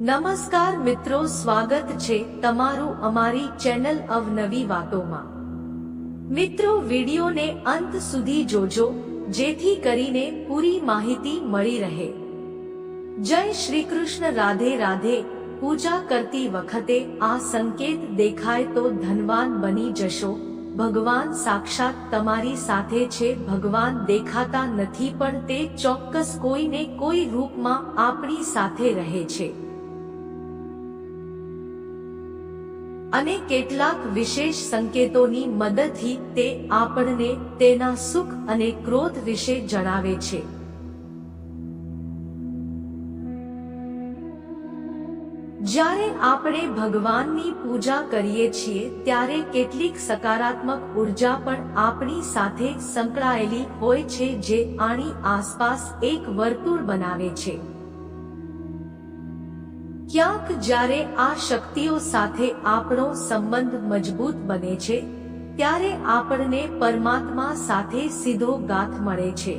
નમસ્કાર મિત્રો, સ્વાગત છે તમારું અમારી ચેનલ અવનવી વાતોમાં. મિત્રો, વિડીયોને અંત સુધી જોજો, જેથી કરીને પૂરી માહિતી મળી રહે. જય શ્રી કૃષ્ણ, રાધે રાધે. પૂજા કરતી વખતે આ સંકેત દેખાય તો ધનવાન બની જશો. ભગવાન સાક્ષાત તમારી સાથે છે, ભગવાન દેખાતા નથી પણ તે ચોક્કસ કોઈને કોઈ રૂપમાં આપણી સાથે રહે છે. અને કેટલાક વિશેષ સંકેતોની મદદથી તે આપણને તેના સુખ અને ક્રોધ વિશે જણાવે છે. જ્યારે આપણે ભગવાનની પૂજા કરીએ છીએ, ત્યારે કેટલીક સકારાત્મક ઊર્જા પણ આપણી સાથે સંકળાયેલી હોય છે, જે આની આસપાસ એક વર્તુળ બનાવે છે. ક્યાંક જ્યારે આ શક્તિઓ સાથે આપણો સંબંધ મજબૂત બને છે, ત્યારે આપણને પરમાત્મા સાથે સીધો ગાથ મળે છે.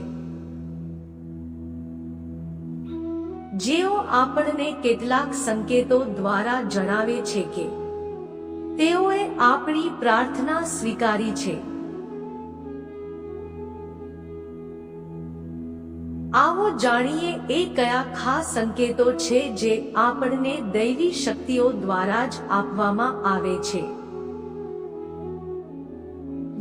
જેઓ આપણને કેટલાક સંકેતો દ્વારા જણાવે છે કે, તેઓએ આપણી પ્રાર્થના સ્વીકારી છે. આવો જાણીએ એ કયા ખાસ સંકેતો છે જે આપણને દૈવી શક્તિઓ દ્વારા જ આપવામાં આવે છે.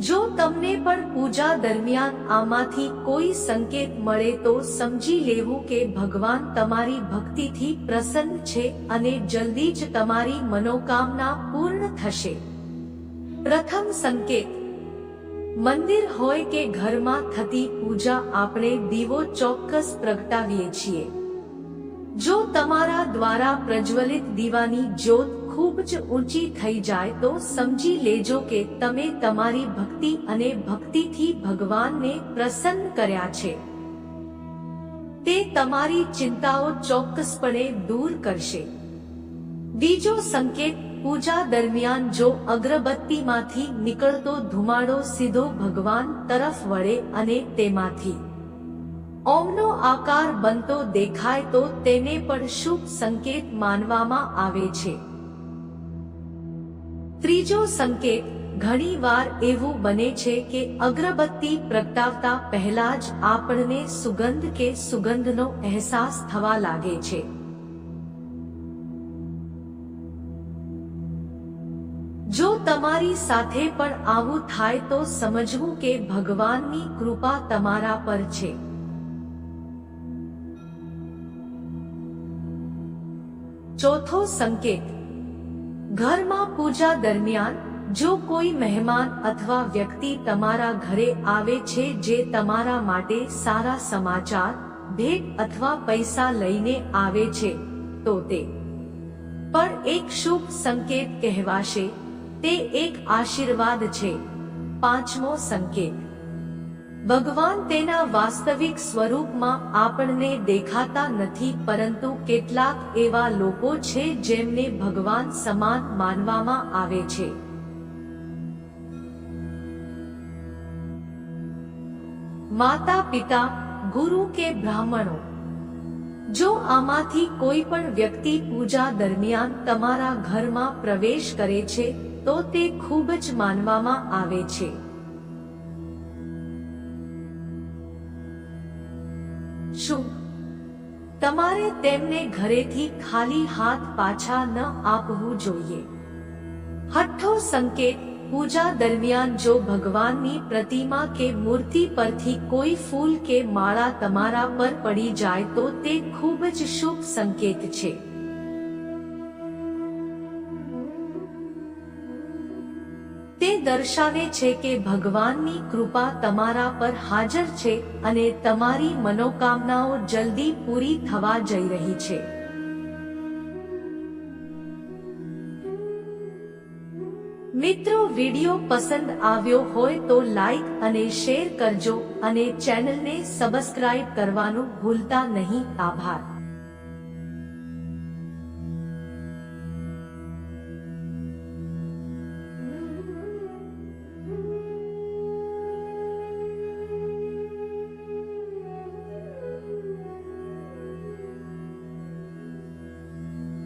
જો તમને પણ પૂજા દરમિયાન આમાંથી કોઈ સંકેત મળે તો સમજી લેવું કે ભગવાન તમારી ભક્તિથી પ્રસન્ન છે અને જલ્દી જ તમારી મનોકામના પૂર્ણ થશે. પ્રથમ સંકેત મંદિર હોય કે ઘરમાં થતી પૂજા આપણે દીવો ચોક્કસ પ્રગટાવીએ છીએ. જો તમારા દ્વારા પ્રજ્વલિત દીવાની જ્યોત ખૂબ જ ઊંચી થઈ જાય તો સમજી લેજો કે તમે તમારી ભક્તિ અને ભક્તિથી ભગવાનને પ્રસન્ન કર્યા છે. તે તમારી ચિંતાઓ ચોક્કસપણે દૂર કરશે. બીજો સંકેત પૂજા દરમિયાન જો અગરબત્તીમાંથી નીકળતો ધુમાડો સીધો ભગવાન તરફ વળે અને તેમાંથી ઓમનો આકાર બનતો દેખાય તો તેને પણ શુભ સંકેત માનવામાં આવે છે. ત્રીજો સંકેત, ઘણીવાર એવું બને છે કે અગરબત્તી પ્રગટાવતા પહેલા જ આપણને સુગંધ કે સુગંધનો અહેસાસ થવા લાગે છે. તમારી સાથે પણ આવું થાય તો સમજવું કે ભગવાનની કૃપા તમારા પર છે. ચોથો સંકેત. ઘરમાં પૂજા દરમિયાન જો કોઈ મહેમાન અથવા વ્યક્તિ તમારા ઘરે આવે છે જે તમારા માટે સારા સમાચાર, ભેટ અથવા પૈસા લઈને આવે છે, તો તે. પણ એક શુભ સંકેત કહેવાશે તે એક આશીર્વાદ છે. પાંચમો સંકેત. ભગવાન તેના વાસ્તવિક સ્વરૂપમાં આપણને દેખાતા નથી, પરંતુ કેટલાક એવા લોકો છે જેમને ભગવાન સમાન માનવામાં આવે છે. માતા પિતા ગુરુ કે બ્રાહ્મણો, જો આમાંથી કોઈ પણ વ્યક્તિ પૂજા દરમિયાન તમારા ઘરમાં પ્રવેશ કરે છે તો તે ખૂબ જ માનવામાં આવે છે. શું? તમારે તેમને ઘરેથી ખાલી હાથ પાછા ન આપવું જોઈએ. હઠ્ઠો સંકેત, પૂજા દરમિયાન જો ભગવાનની પ્રતિમા કે મૂર્તિ પરથી કોઈ ફૂલ કે માળા તમારા પર પડી જાય તો તે ખૂબ જ શુભ સંકેત છે. દર્શાવે છે કે ભગવાનની કૃપા તમારા પર હાજર છે અને તમારી મનોકામનાઓ જલ્દી પૂરી થવા જઈ રહી છે. મિત્રો, વિડિયો પસંદ આવ્યો હોય તો લાઈક અને શેર કરજો અને ચેનલને સબસ્ક્રાઇબ કરવાનું ભૂલતા નહીં. આભાર.